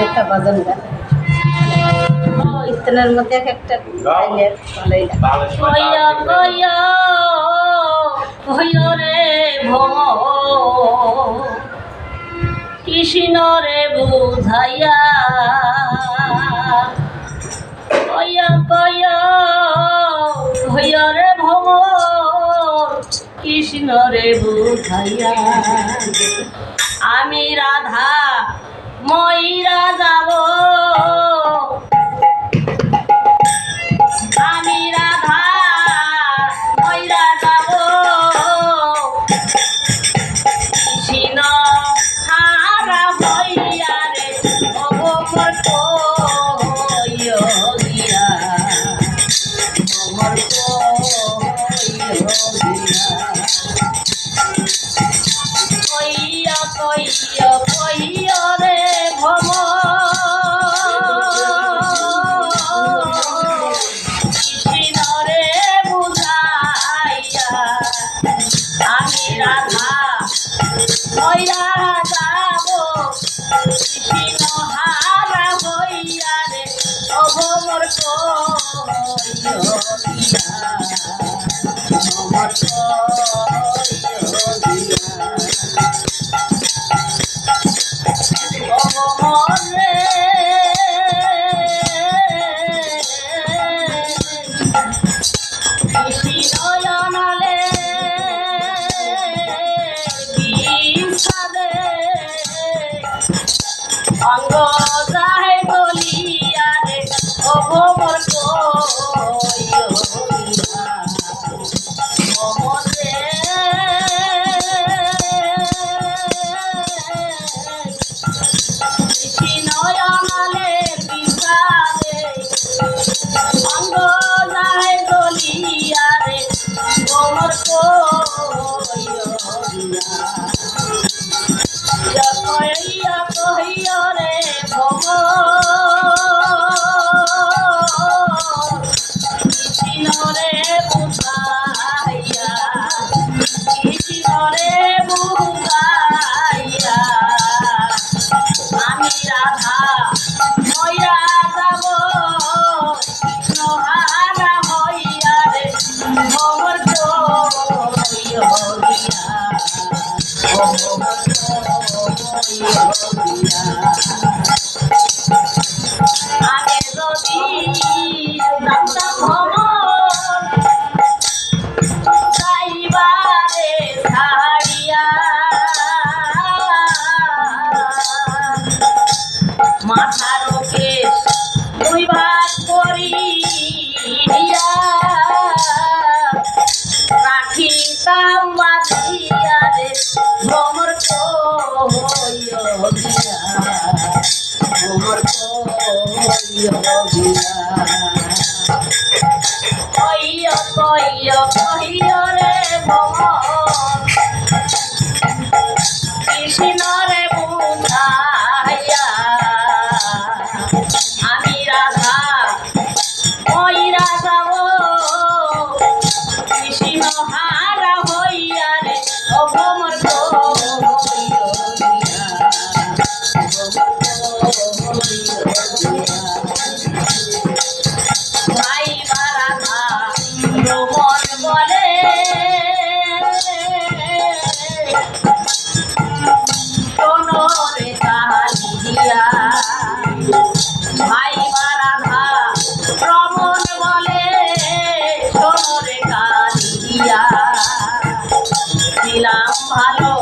একটা বাজান গান হ্যাঁ, ইত্তানের মধ্যে এক একটা কৃষ্ণ রে বুঝাইয়া কয়া কয়া রে ভমর কৃষ্ণ রে বুঝাইয়া আমি রাধা মই রাধা ময়রা যাব কৃষ্ণ হারা হইয়া রে অভমর অমর অমর রে Hallelujah. Dios. నీలాంబలో